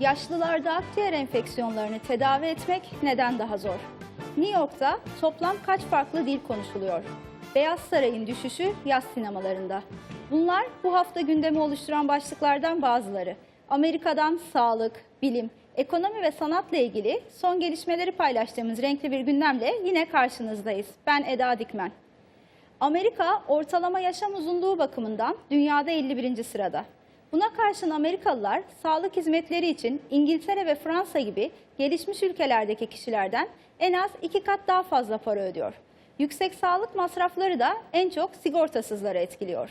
Yaşlılarda akciğer enfeksiyonlarını tedavi etmek neden daha zor? New York'ta toplam kaç farklı dil konuşuluyor? Beyaz Saray'ın düşüşü yaz sinemalarında. Bunlar bu hafta gündemi oluşturan başlıklardan bazıları. Amerika'dan sağlık, bilim, ekonomi ve sanatla ilgili son gelişmeleri paylaştığımız renkli bir gündemle yine karşınızdayız. Ben Eda Dikmen. Amerika ortalama yaşam uzunluğu bakımından dünyada 51. sırada. Buna karşın Amerikalılar sağlık hizmetleri için İngiltere ve Fransa gibi gelişmiş ülkelerdeki kişilerden en az iki kat daha fazla para ödüyor. Yüksek sağlık masrafları da en çok sigortasızları etkiliyor.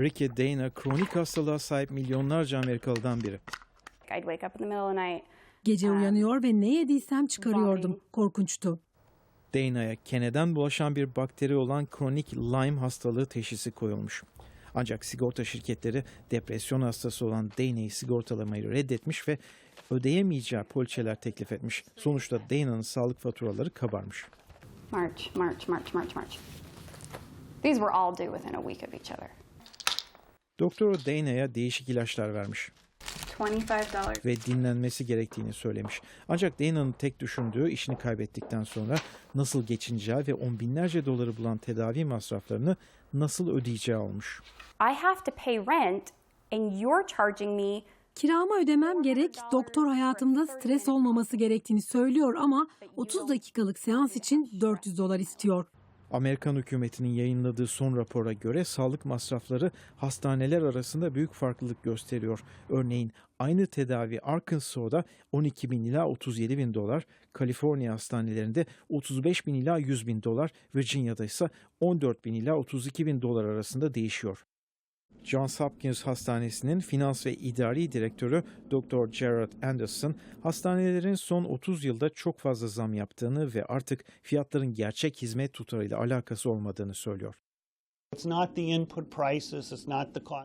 Ricky Dana kronik hastalığa sahip milyonlarca Amerikalıdan biri. I'd wake up in the middle of the night. Gece uyanıyor ve ne yediysem çıkarıyordum. Korkunçtu. Dana'ya keneden bulaşan bir bakteri olan kronik Lyme hastalığı teşhisi koyulmuş. Ancak sigorta şirketleri depresyon hastası olan Dana'yı sigortalamayı reddetmiş ve ödeyemeyeceği poliçeler teklif etmiş. Sonuçta Dana'nın sağlık faturaları kabarmış. March, March, March, March, March. These were all due within a week of each other. Doktoru Dana'ya değişik ilaçlar vermiş $25. Ve dinlenmesi gerektiğini söylemiş. Ancak Dana'nın tek düşündüğü işini kaybettikten sonra nasıl geçineceği ve on binlerce doları bulan tedavi masraflarını nasıl ödeyeceği olmuş. I have to pay rent and you're charging me Kiramı ödemem gerek, doktor hayatımda stres olmaması gerektiğini söylüyor ama 30 dakikalık seans için 400 dolar istiyor. Amerikan hükümetinin yayınladığı son rapora göre sağlık masrafları hastaneler arasında büyük farklılık gösteriyor. Örneğin aynı tedavi Arkansas'da 12 bin ila 37 bin dolar, Kaliforniya hastanelerinde 35 bin ila 100 bin dolar, Virginia'da ise 14 bin ila 32 bin dolar arasında değişiyor. Johns Hopkins Hastanesi'nin finans ve idari direktörü Dr. Gerard Anderson, hastanelerin son 30 yılda çok fazla zam yaptığını ve artık fiyatların gerçek hizmet tutarıyla alakası olmadığını söylüyor.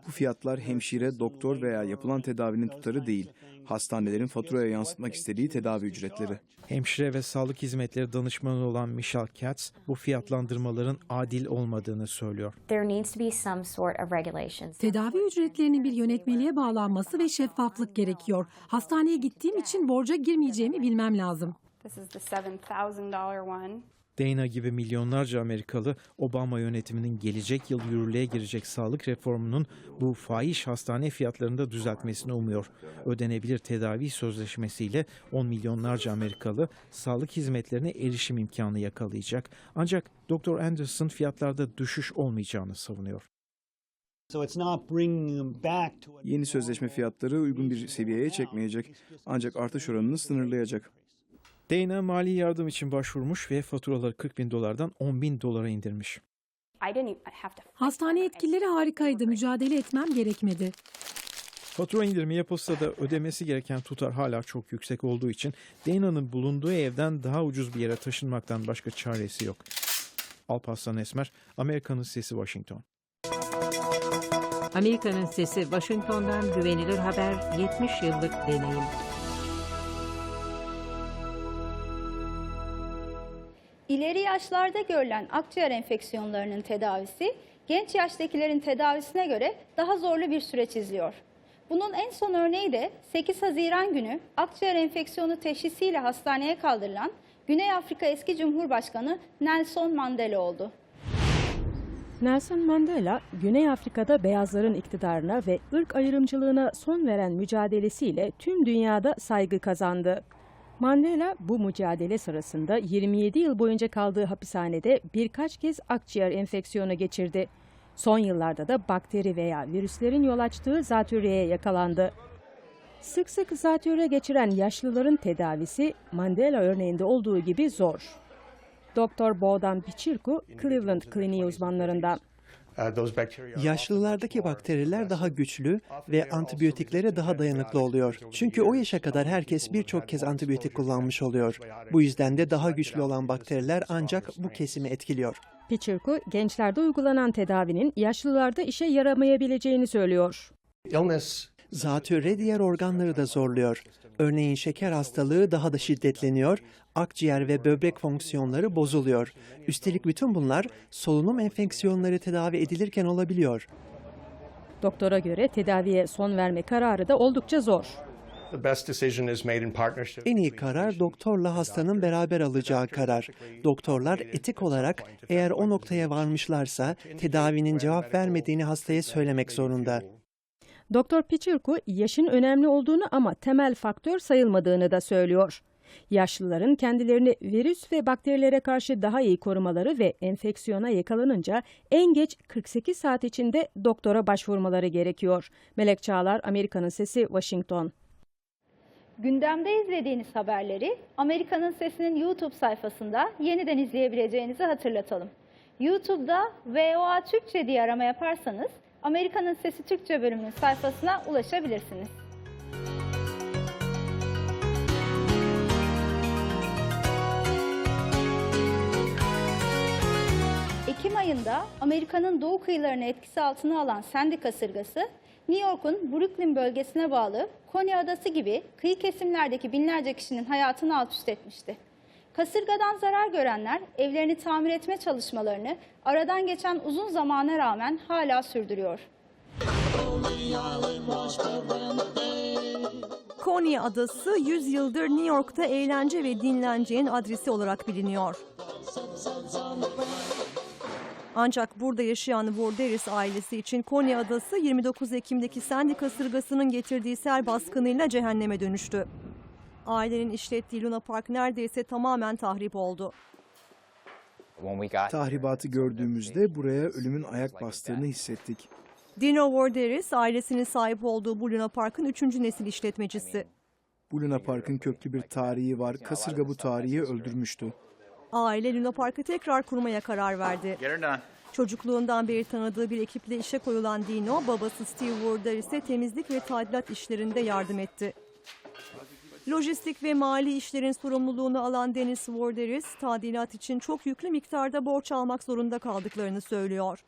Bu fiyatlar hemşire, doktor veya yapılan tedavinin tutarı değil. Hastanelerin faturaya yansıtmak istediği tedavi ücretleri. Hemşire ve sağlık hizmetleri danışmanı olan Michelle Katz, bu fiyatlandırmaların adil olmadığını söylüyor. there needs to be some sort of regulations. Tedavi ücretlerinin bir yönetmeliğe bağlanması ve şeffaflık gerekiyor. Hastaneye gittiğim için borca girmeyeceğimi bilmem lazım. this is the $7,000 one. Dana gibi milyonlarca Amerikalı Obama yönetiminin gelecek yıl yürürlüğe girecek sağlık reformunun bu fahiş hastane fiyatlarında düzeltmesini umuyor. Ödenebilir tedavi sözleşmesiyle 10 milyonlarca Amerikalı sağlık hizmetlerine erişim imkanı yakalayacak. Ancak Dr. Anderson fiyatlarda düşüş olmayacağını savunuyor. Yeni sözleşme fiyatları uygun bir seviyeye çekmeyecek. Ancak artış oranını sınırlayacak. Dana mali yardım için başvurmuş ve faturaları 40 bin dolardan 10 bin dolara indirmiş. Hastane yetkilileri harikaydı. Mücadele etmem gerekmedi. Fatura indirimi yapılsa da ödemesi gereken tutar hala çok yüksek olduğu için Dana'nın bulunduğu evden daha ucuz bir yere taşınmaktan başka çaresi yok. Alparslan Esmer, Amerika'nın Sesi Washington. Amerika'nın sesi Washington'dan güvenilir haber 70 yıllık deneyim. Yaşlarda görülen akciğer enfeksiyonlarının tedavisi genç yaştakilerin tedavisine göre daha zorlu bir süreç izliyor. Bunun en son örneği de 8 Haziran günü akciğer enfeksiyonu teşhisiyle hastaneye kaldırılan Güney Afrika eski Cumhurbaşkanı Nelson Mandela oldu. Nelson Mandela, Güney Afrika'da beyazların iktidarına ve ırk ayrımcılığına son veren mücadelesiyle tüm dünyada saygı kazandı. Mandela bu mücadele sırasında 27 yıl boyunca kaldığı hapishanede birkaç kez akciğer enfeksiyonu geçirdi. Son yıllarda da bakteri veya virüslerin yol açtığı zatürreye yakalandı. Sık sık zatürre geçiren yaşlıların tedavisi Mandela örneğinde olduğu gibi zor. Doktor Boğdan Piçirku, Cleveland Kliniği uzmanlarından. Yaşlılardaki bakteriler daha güçlü ve antibiyotiklere daha dayanıklı oluyor. Çünkü o yaşa kadar herkes birçok kez antibiyotik kullanmış oluyor. Bu yüzden de daha güçlü olan bakteriler ancak bu kesimi etkiliyor. Piçirku, gençlerde uygulanan tedavinin yaşlılarda işe yaramayabileceğini söylüyor. Zatürre diğer organları da zorluyor. Örneğin şeker hastalığı daha da şiddetleniyor, akciğer ve böbrek fonksiyonları bozuluyor. Üstelik bütün bunlar solunum enfeksiyonları tedavi edilirken olabiliyor. Doktora göre tedaviye son verme kararı da oldukça zor. En iyi karar doktorla hastanın beraber alacağı karar. Doktorlar etik olarak eğer o noktaya varmışlarsa tedavinin cevap vermediğini hastaya söylemek zorunda. Doktor Pichurku yaşın önemli olduğunu ama temel faktör sayılmadığını da söylüyor. Yaşlıların kendilerini virüs ve bakterilere karşı daha iyi korumaları ve enfeksiyona yakalanınca en geç 48 saat içinde doktora başvurmaları gerekiyor. Melek Çağlar, Amerika'nın Sesi, Washington. Gündemde izlediğiniz haberleri Amerika'nın Sesi'nin YouTube sayfasında yeniden izleyebileceğinizi hatırlatalım. YouTube'da VOA Türkçe diye arama yaparsanız Amerika'nın Sesi Türkçe bölümünün sayfasına ulaşabilirsiniz. Ekim ayında Amerika'nın doğu kıyılarını etkisi altına alan Sandy kasırgası, New York'un Brooklyn bölgesine bağlı Konya Adası gibi kıyı kesimlerdeki binlerce kişinin hayatını alt üst etmişti. Kasırgadan zarar görenler evlerini tamir etme çalışmalarını aradan geçen uzun zamana rağmen hala sürdürüyor. Konya Adası 100 yıldır New York'ta eğlence ve dinlencenin adresi olarak biliniyor. Ancak burada yaşayan Vorderis ailesi için Konya Adası 29 Ekim'deki Sandy kasırgasının getirdiği sel baskınıyla cehenneme dönüştü. Ailenin işlettiği Luna Park neredeyse tamamen tahrip oldu. Tahribatı gördüğümüzde buraya ölümün ayak bastığını hissettik. Dino Vorderis ailesinin sahip olduğu bu Luna Park'ın 3. nesil işletmecisi. Bu Luna Park'ın köklü bir tarihi var. Kasırga bu tarihi öldürmüştü. Aile Luna Park'ı tekrar kurmaya karar verdi. Çocukluğundan beri tanıdığı bir ekiple işe koyulan Dino, babası Steve Vorderis'e temizlik ve tadilat işlerinde yardım etti. Lojistik ve mali işlerin sorumluluğunu alan Dennis Vorderis, tadilat için çok yüklü miktarda borç almak zorunda kaldıklarını söylüyor.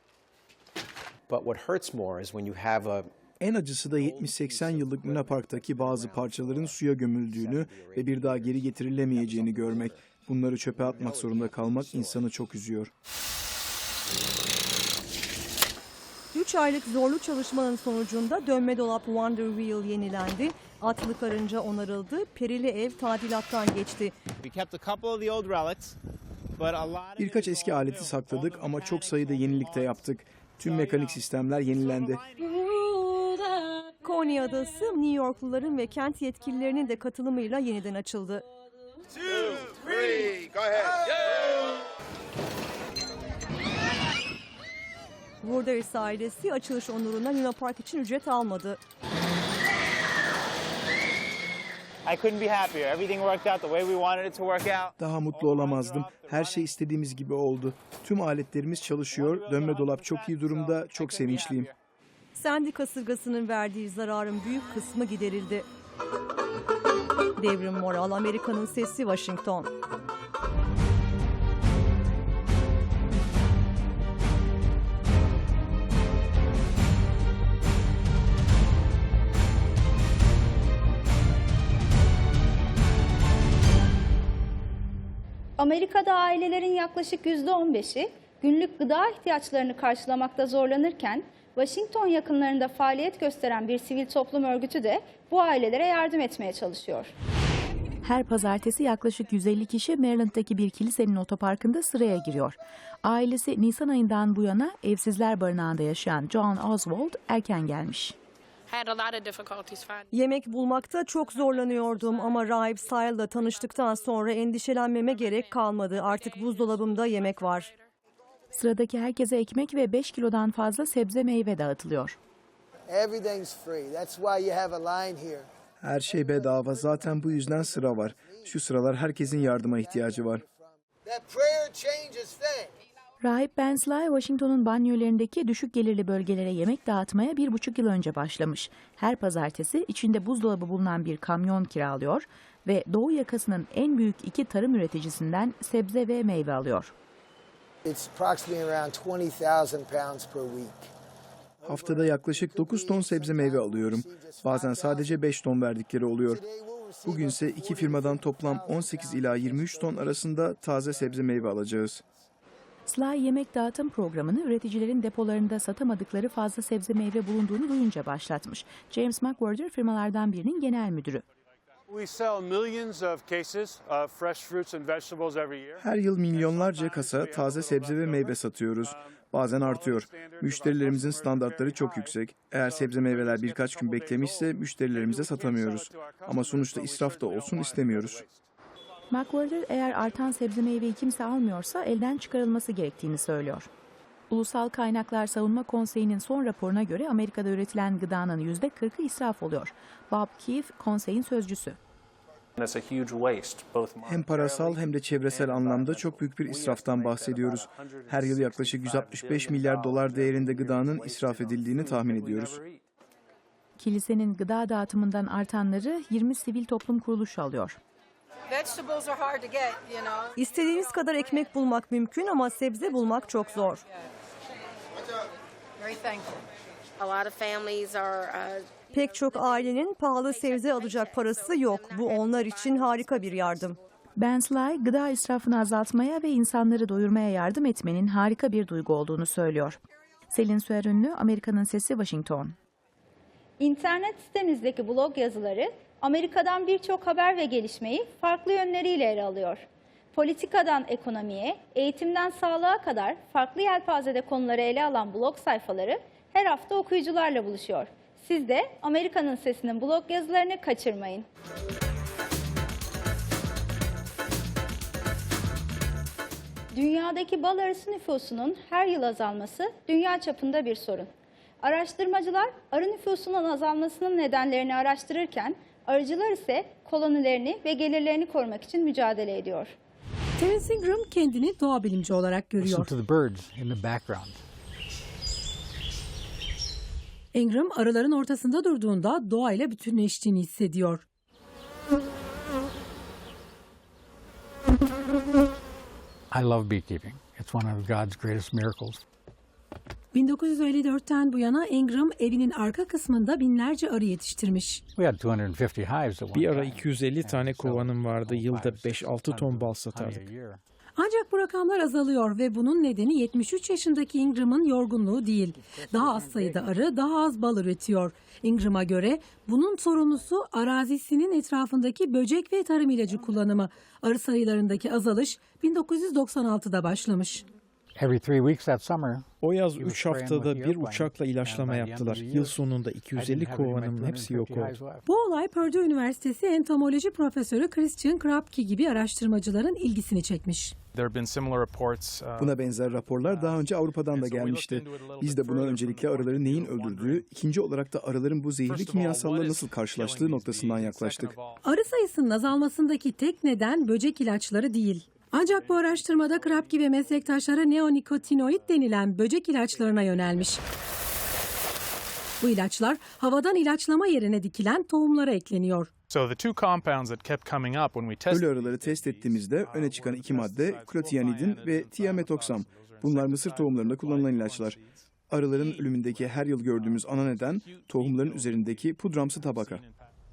En acısı da 70-80 yıllık Luna Park'taki bazı parçaların suya gömüldüğünü ve bir daha geri getirilemeyeceğini görmek. Bunları çöpe atmak zorunda kalmak insanı çok üzüyor. 3 aylık zorlu çalışmanın sonucunda dönme dolap Wonder Wheel yenilendi, atlı karınca onarıldı, perili ev tadilattan geçti. Birkaç eski aleti sakladık ama çok sayıda yenilik de yaptık. Tüm mekanik sistemler yenilendi. Konya Adası New Yorkluların ve kent yetkililerinin de katılımıyla yeniden açıldı. Vorderis ailesi açılış onuruna Luna Park için ücret almadı. Daha mutlu olamazdım. Her şey istediğimiz gibi oldu. Tüm aletlerimiz çalışıyor. Dönme dolap çok iyi durumda. Çok sevinçliyim. Sandy kasırgasının verdiği zararın büyük kısmı giderildi. Devrim Moral, Amerika'nın Sesi, Washington. Amerika'da ailelerin yaklaşık %15'i günlük gıda ihtiyaçlarını karşılamakta zorlanırken Washington yakınlarında faaliyet gösteren bir sivil toplum örgütü de bu ailelere yardım etmeye çalışıyor. Her pazartesi yaklaşık 150 kişi Maryland'daki bir kilisenin otoparkında sıraya giriyor. Ailesi Nisan ayından bu yana evsizler barınağında yaşayan John Oswald erken gelmiş. Yemek bulmakta çok zorlanıyordum ama Rahip Style'la tanıştıktan sonra endişelenmeme gerek kalmadı. Artık buzdolabımda yemek var. Sıradaki herkese ekmek ve 5 kilodan fazla sebze meyve dağıtılıyor. Her şey bedava. Zaten bu yüzden sıra var. Şu sıralar herkesin yardıma ihtiyacı var. Rahip Ben Sly, Washington'un banyolarındaki düşük gelirli bölgelere yemek dağıtmaya bir buçuk yıl önce başlamış. Her pazartesi içinde buzdolabı bulunan bir kamyon kiralıyor ve Doğu yakasının en büyük iki tarım üreticisinden sebze ve meyve alıyor. Haftada yaklaşık 9 ton sebze meyve alıyorum. Bazen sadece 5 ton verdikleri oluyor. Bugünse iki firmadan toplam 18 ila 23 ton arasında taze sebze meyve alacağız. Sly yemek dağıtım programını üreticilerin depolarında satamadıkları fazla sebze meyve bulunduğunu duyunca başlatmış. James McWhorter firmalardan birinin genel müdürü. We sell millions of cases of fresh fruits and vegetables every year. Her yıl milyonlarca kasa taze sebze ve meyve satıyoruz. Bazen artıyor. Müşterilerimizin standartları çok yüksek. Eğer sebze meyveler birkaç gün beklemişse müşterilerimize satamıyoruz. Ama sonuçta israf da olsun istemiyoruz. McWhorter eğer artan sebze meyveyi kimse almıyorsa elden çıkarılması gerektiğini söylüyor. Ulusal Kaynaklar Savunma Konseyi'nin son raporuna göre Amerika'da üretilen gıdanın %40'ı israf oluyor. Bob Keefe, konseyin sözcüsü. Hem parasal hem de çevresel anlamda çok büyük bir israftan bahsediyoruz. Her yıl yaklaşık 165 milyar dolar değerinde gıdanın israf edildiğini tahmin ediyoruz. Kilisenin gıda dağıtımından artanları 20 sivil toplum kuruluşu alıyor. İstediğiniz kadar ekmek bulmak mümkün ama sebze bulmak çok zor. Pek çok ailenin pahalı sebze alacak parası yok. Bu onlar için harika bir yardım. Ben Sly, gıda israfını azaltmaya ve insanları doyurmaya yardım etmenin harika bir duygu olduğunu söylüyor. Selin Süer Ünlü, Amerika'nın Sesi, Washington. İnternet sitemizdeki blog yazıları Amerika'dan birçok haber ve gelişmeyi farklı yönleriyle ele alıyor. Politikadan ekonomiye, eğitimden sağlığa kadar farklı yelpazede konuları ele alan blog sayfaları her hafta okuyucularla buluşuyor. Siz de Amerika'nın Sesi'nin blog yazılarını kaçırmayın. Dünyadaki bal arısı nüfusunun her yıl azalması dünya çapında bir sorun. Araştırmacılar arı nüfusunun azalmasının nedenlerini araştırırken arıcılar ise kolonilerini ve gelirlerini korumak için mücadele ediyor. Terence Ingram kendini doğa bilimci olarak görüyor. to the birds in the background. Ingram arıların ortasında durduğunda doğayla bütünleştiğini hissediyor. I love beekeeping. It's one of God's greatest miracles. 1954'ten bu yana Ingram evinin arka kısmında binlerce arı yetiştirmiş. We had 250 hives at one Bir ara time. 250 tane kovanım vardı. Yılda 5-6 ton bal satardık. Ancak bu rakamlar azalıyor ve bunun nedeni 73 yaşındaki Ingram'ın yorgunluğu değil. Daha az sayıda arı daha az bal üretiyor. Ingram'a göre bunun sorumlusu arazisinin etrafındaki böcek ve tarım ilacı kullanımı. Arı sayılarındaki azalış 1996'da başlamış. Every three weeks that summer, O yaz he was 3 spraying haftada bir uçakla ilaçlama yaptılar. Yıl sonunda I 250 didn't have any of my kovanımın hepsi yok 250 oldu. Bu olay Purdue Üniversitesi entomoloji profesörü Christian Krapke gibi araştırmacıların ilgisini çekmiş. Buna benzer raporlar daha önce Avrupa'dan da gelmişti. Biz de buna öncelikle arıların neyin öldürdüğü, ikinci olarak da arıların bu zehirli kimyasallarla nasıl karşılaştığı noktasından yaklaştık. Arı sayısının azalmasındaki tek neden böcek ilaçları değil. Ancak bu araştırmada Krapke ve meslektaşları neonikotinoid denilen böcek ilaçlarına yönelmiş. Bu ilaçlar havadan ilaçlama yerine dikilen tohumlara ekleniyor. Ölü arıları test ettiğimizde öne çıkan iki madde klotiyanidin ve tiametoksam. Bunlar mısır tohumlarında kullanılan ilaçlar. Arıların ölümündeki her yıl gördüğümüz ana neden tohumların üzerindeki pudramsı tabaka.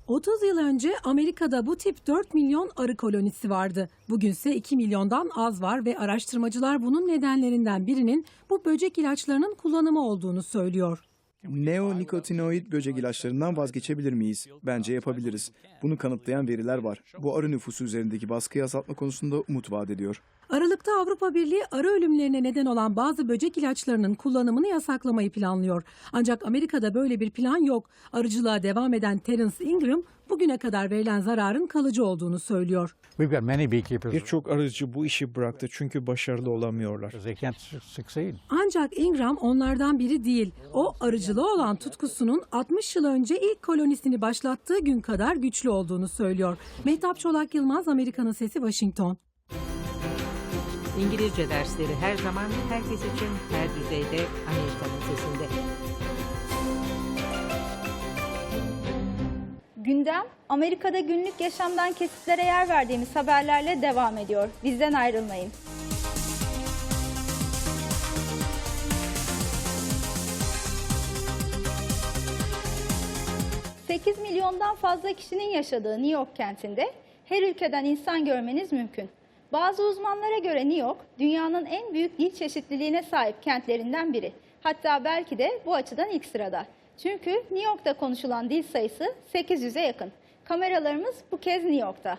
30 yıl önce Amerika'da bu tip 4 milyon arı kolonisi vardı. Bugünse 2 milyondan az var ve araştırmacılar bunun nedenlerinden birinin bu böcek ilaçlarının kullanımı olduğunu söylüyor. Neonikotinoid böcek ilaçlarından vazgeçebilir miyiz? Bence yapabiliriz. Bunu kanıtlayan veriler var. Bu arı nüfusu üzerindeki baskıyı azaltma konusunda umut vaat ediyor. Aralıkta Avrupa Birliği arı ölümlerine neden olan bazı böcek ilaçlarının kullanımını yasaklamayı planlıyor. Ancak Amerika'da böyle bir plan yok. Arıcılığa devam eden Terence Ingram bugüne kadar verilen zararın kalıcı olduğunu söylüyor. Birçok arıcı bu işi bıraktı çünkü başarılı olamıyorlar. Ancak Ingram onlardan biri değil. O arıcılığa olan tutkusunun 60 yıl önce ilk kolonisini başlattığı gün kadar güçlü olduğunu söylüyor. Mehtap Çolak Yılmaz, Amerika'nın Sesi, Washington. İngilizce dersleri her zaman herkes için her düzeyde Amerika'nın sesinde. Gündem Amerika'da günlük yaşamdan kesitlere yer verdiğimiz haberlerle devam ediyor. Bizden ayrılmayın. ...8 milyondan fazla kişinin yaşadığı New York kentinde her ülkeden insan görmeniz mümkün. Bazı uzmanlara göre New York dünyanın en büyük dil çeşitliliğine sahip kentlerinden biri. Hatta belki de bu açıdan ilk sırada. Çünkü New York'ta konuşulan dil sayısı 800'e yakın. Kameralarımız bu kez New York'ta.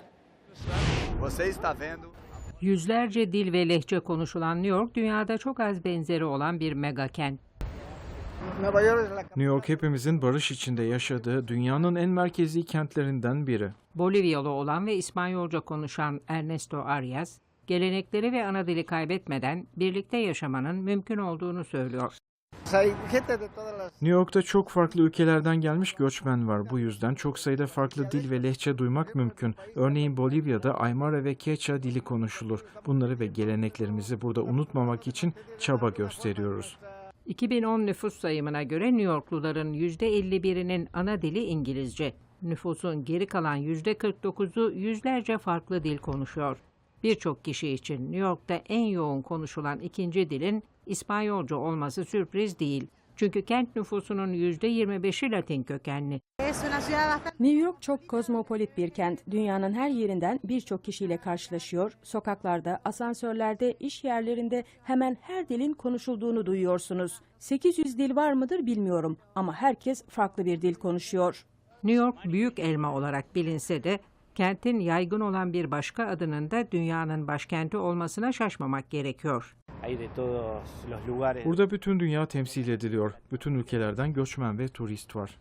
Yüzlerce dil ve lehçe konuşulan New York, dünyada çok az benzeri olan bir mega kent. New York hepimizin barış içinde yaşadığı dünyanın en merkezi kentlerinden biri. Bolivyalı olan ve İspanyolca konuşan Ernesto Arias, gelenekleri ve ana dili kaybetmeden birlikte yaşamanın mümkün olduğunu söylüyor. New York'ta çok farklı ülkelerden gelmiş göçmen var. Bu yüzden çok sayıda farklı dil ve lehçe duymak mümkün. Örneğin Bolivya'da Aymara ve Quechua dili konuşulur. Bunları ve geleneklerimizi burada unutmamak için çaba gösteriyoruz. 2010 nüfus sayımına göre New Yorkluların %51'inin ana dili İngilizce. Nüfusun geri kalan %49'u yüzlerce farklı dil konuşuyor. Birçok kişi için New York'ta en yoğun konuşulan ikinci dilin İspanyolca olması sürpriz değil. Çünkü kent nüfusunun %25'i Latin kökenli. New York çok kozmopolit bir kent. Dünyanın her yerinden birçok kişiyle karşılaşıyor. Sokaklarda, asansörlerde, iş yerlerinde hemen her dilin konuşulduğunu duyuyorsunuz. 800 dil var mıdır bilmiyorum ama herkes farklı bir dil konuşuyor. New York büyük elma olarak bilinse de kentin yaygın olan bir başka adının da dünyanın başkenti olmasına şaşmamak gerekiyor. Burada bütün dünya temsil ediliyor. Bütün ülkelerden göçmen ve turist var.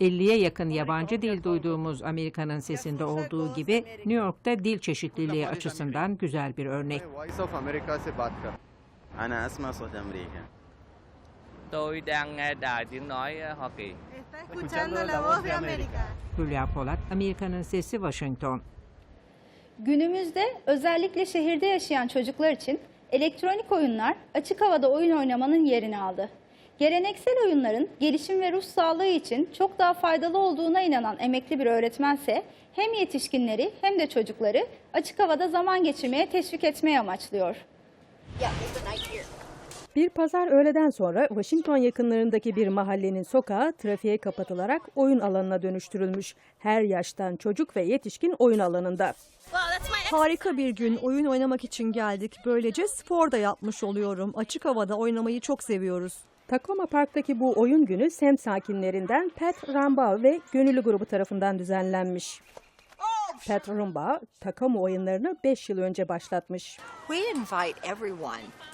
50'ye yakın yabancı dil duyduğumuz Amerika'nın sesinde olduğu gibi New York'ta dil çeşitliliği açısından güzel bir örnek. Tôi đang nghe đài tiếng nói Hoa Kỳ. Hülya Polat, Amerika'nın Sesi Washington. Günümüzde özellikle şehirde yaşayan çocuklar için elektronik oyunlar açık havada oyun oynamanın yerini aldı. Geleneksel oyunların gelişim ve ruh sağlığı için çok daha faydalı olduğuna inanan emekli bir öğretmense hem yetişkinleri hem de çocukları açık havada zaman geçirmeye teşvik etmeyi amaçlıyor. Bir pazar öğleden sonra Washington yakınlarındaki bir mahallenin sokağı trafiğe kapatılarak oyun alanına dönüştürülmüş. Her yaştan çocuk ve yetişkin oyun alanında. Harika bir gün oyun oynamak için geldik. Böylece spor da yapmış oluyorum. Açık havada oynamayı çok seviyoruz. Tacoma Park'taki bu oyun günü semt sakinlerinden Pat Rambau ve gönüllü grubu tarafından düzenlenmiş. Pat Rambau, Tacoma oyunlarını 5 yıl önce başlatmış.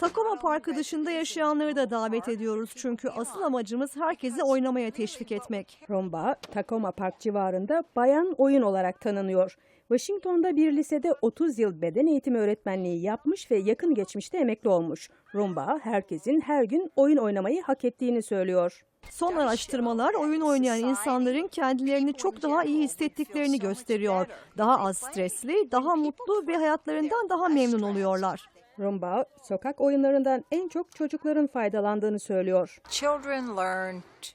Takoma Parkı dışında yaşayanları da davet ediyoruz. Çünkü asıl amacımız herkesi oynamaya teşvik etmek. Rumba, Tacoma Park civarında bayan oyun olarak tanınıyor. Washington'da bir lisede 30 yıl beden eğitimi öğretmenliği yapmış ve yakın geçmişte emekli olmuş. Rumba, herkesin her gün oyun oynamayı hak ettiğini söylüyor. Son araştırmalar oyun oynayan insanların kendilerini çok daha iyi hissettiklerini gösteriyor. Daha az stresli, daha mutlu ve hayatlarından daha memnun oluyorlar. Rumba, sokak oyunlarından en çok çocukların faydalandığını söylüyor.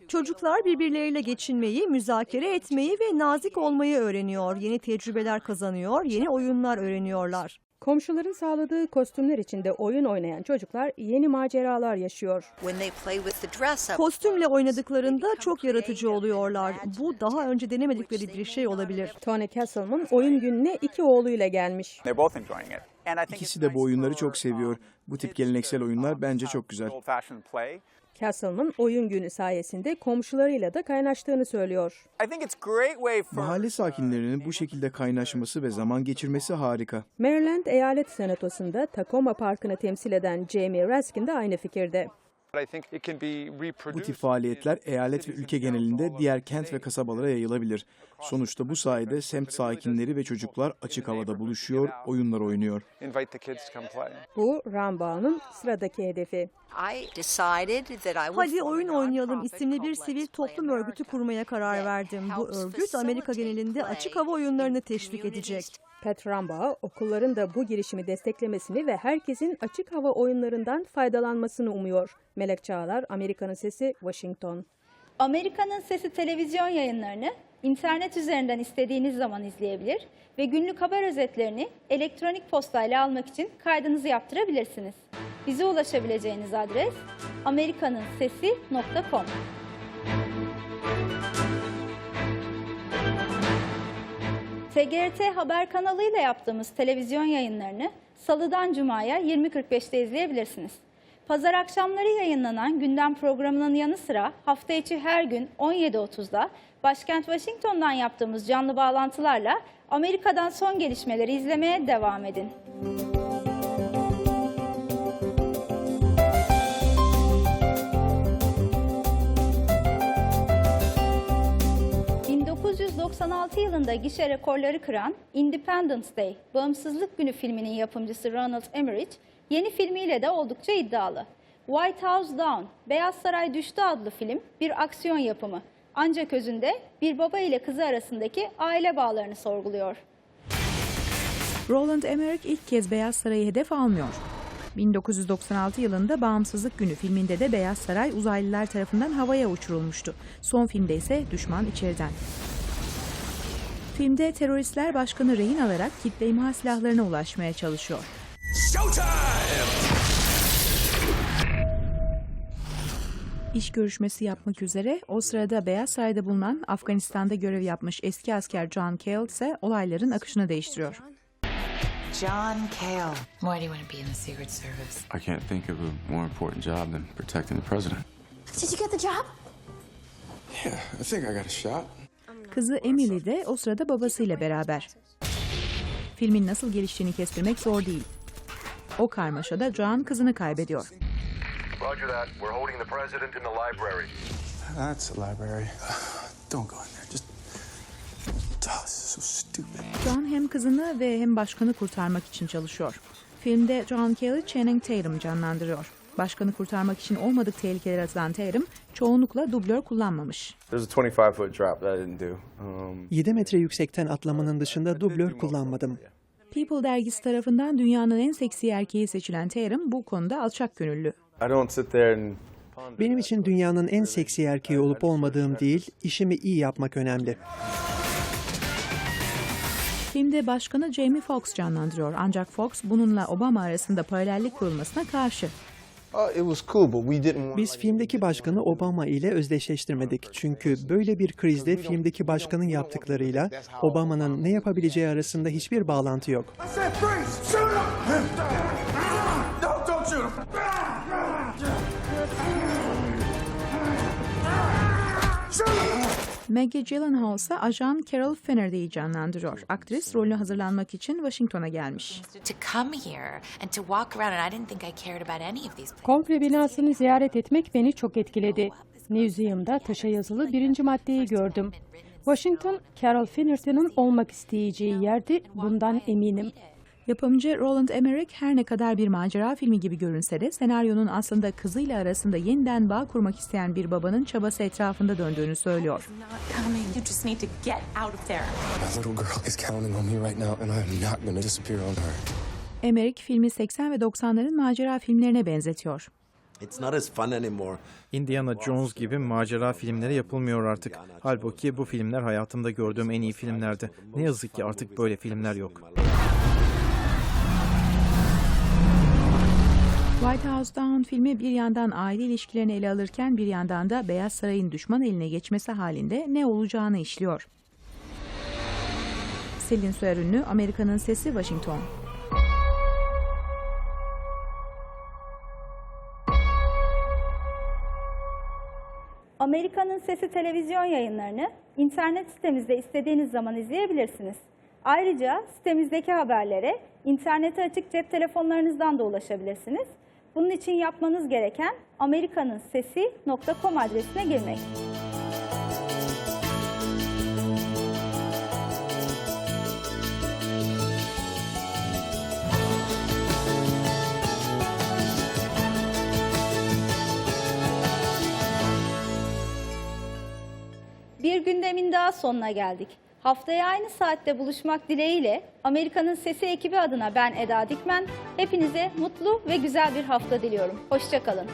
Çocuklar birbirleriyle geçinmeyi, müzakere etmeyi ve nazik olmayı öğreniyor. Yeni tecrübeler kazanıyor, yeni oyunlar öğreniyorlar. Komşuların sağladığı kostümler içinde oyun oynayan çocuklar yeni maceralar yaşıyor. Kostümle oynadıklarında çok yaratıcı oluyorlar. Bu daha önce denemedikleri bir şey olabilir. Tony Castleman oyun gününe iki oğluyla gelmiş. İkisi de bu oyunları çok seviyor. Bu tip geleneksel oyunlar bence çok güzel. Castleman oyun günü sayesinde komşularıyla da kaynaştığını söylüyor. Mahalle sakinlerinin bu şekilde kaynaşması ve zaman geçirmesi harika. Maryland Eyalet Senatosu'nda Tacoma Parkı'nı temsil eden Jamie Raskin de aynı fikirde. Bu tip faaliyetler eyalet ve ülke genelinde diğer kent ve kasabalara yayılabilir. Sonuçta bu sayede semt sakinleri ve çocuklar açık havada buluşuyor, oyunlar oynuyor. Bu Rambaugh'un sıradaki hedefi. Hadi Oyun Oynayalım isimli bir sivil toplum örgütü kurmaya karar verdim. Bu örgüt Amerika genelinde açık hava oyunlarını teşvik edecek. Pat Rambau, okulların da bu girişimi desteklemesini ve herkesin açık hava oyunlarından faydalanmasını umuyor. Melek Çağlar, Amerika'nın Sesi, Washington. Amerika'nın Sesi televizyon yayınlarını internet üzerinden istediğiniz zaman izleyebilir ve günlük haber özetlerini elektronik postayla almak için kaydınızı yaptırabilirsiniz. Bize ulaşabileceğiniz adres amerikaныnsesi.com. TGRT Haber kanalıyla yaptığımız televizyon yayınlarını Salıdan Cuma'ya 20.45'te izleyebilirsiniz. Pazar akşamları yayınlanan gündem programının yanı sıra hafta içi her gün 17.30'da başkent Washington'dan yaptığımız canlı bağlantılarla Amerika'dan son gelişmeleri izlemeye devam edin. ...1996 yılında gişe rekorları kıran Independence Day, Bağımsızlık Günü filminin yapımcısı Ronald Emmerich, yeni filmiyle de oldukça iddialı. White House Down, Beyaz Saray Düştü adlı film bir aksiyon yapımı. Ancak özünde bir baba ile kızı arasındaki aile bağlarını sorguluyor. Roland Emmerich ilk kez Beyaz Saray'ı hedef almıyor. 1996 yılında Bağımsızlık Günü filminde de Beyaz Saray uzaylılar tarafından havaya uçurulmuştu. Son filmde ise düşman içeriden. Filmde teröristler başkanı rehin alarak kitle imha silahlarına ulaşmaya çalışıyor. İş görüşmesi yapmak üzere o sırada Beyaz Saray'da bulunan Afganistan'da görev yapmış eski asker John Cale ise olayların akışını değiştiriyor. John Cale. Why do you want to be in the Secret Service? I can't think of a more important job than protecting the president. Did you get the job? Yeah, I think I got a shot. Kızı Emily de o sırada babasıyla beraber. Filmin nasıl geliştiğini kestirmek zor değil. O karmaşada John kızını kaybediyor. Roger that. We're holding the president in the library. That's a library. Don't go in there. Just. Stupid. John hem kızını ve hem başkanı kurtarmak için çalışıyor. Filmde John Kelly Channing Tatum canlandırıyor. Başkanı kurtarmak için olmadık tehlikeler atılan Tatum çoğunlukla dublör kullanmamış. There's a 25 foot drop that I didn't do. Um, 7 metre yüksekten atlamanın dışında dublör kullanmadım. People dergisi tarafından dünyanın en seksi erkeği seçilen Tatum bu konuda alçak gönüllü. Benim için dünyanın en seksi erkeği olup olmadığım değil, işimi iyi yapmak önemli. Filmde başkanı Jamie Foxx canlandırıyor ancak Fox bununla Obama arasında paralellik kurulmasına karşı. Oh, it was cool, but we didn't want. Biz filmdeki başkanı Obama ile özdeşleştirmedik. Çünkü böyle bir krizde filmdeki başkanın yaptıklarıyla Obama'nın ne yapabileceği arasında hiçbir bağlantı yok. Shoot him! Maggie Gyllenhaal ise ajan Carol Finnerday'i canlandırıyor. Aktris rolüne hazırlanmak için Washington'a gelmiş. Kongre binasını ziyaret etmek beni çok etkiledi. Museum'da taşa yazılı birinci maddeyi gördüm. Washington, Carol Finnerton'un olmak isteyeceği yerdi, bundan eminim. Yapımcı Roland Emmerich her ne kadar bir macera filmi gibi görünse de senaryonun aslında kızıyla arasında yeniden bağ kurmak isteyen bir babanın çabası etrafında döndüğünü söylüyor. Emmerich filmi 80 ve 90'ların macera filmlerine benzetiyor. It's not as fun anymore. Indiana Jones gibi macera filmleri yapılmıyor artık. Halbuki bu filmler hayatımda gördüğüm en iyi filmlerdi. Ne yazık ki artık böyle filmler yok. White House Down filmi bir yandan aile ilişkilerini ele alırken bir yandan da Beyaz Saray'ın düşman eline geçmesi halinde ne olacağını işliyor. Selin Soyerünlü, Amerika'nın Sesi, Washington. Amerika'nın Sesi televizyon yayınlarını internet sitemizde istediğiniz zaman izleyebilirsiniz. Ayrıca sitemizdeki haberlere internete açık cep telefonlarınızdan da ulaşabilirsiniz. Bunun için yapmanız gereken amerikaninsesi.com adresine girmek. Bir gündemin daha sonuna geldik. Haftaya aynı saatte buluşmak dileğiyle Amerika'nın Sesi ekibi adına ben Eda Dikmen. Hepinize mutlu ve güzel bir hafta diliyorum. Hoşçakalın.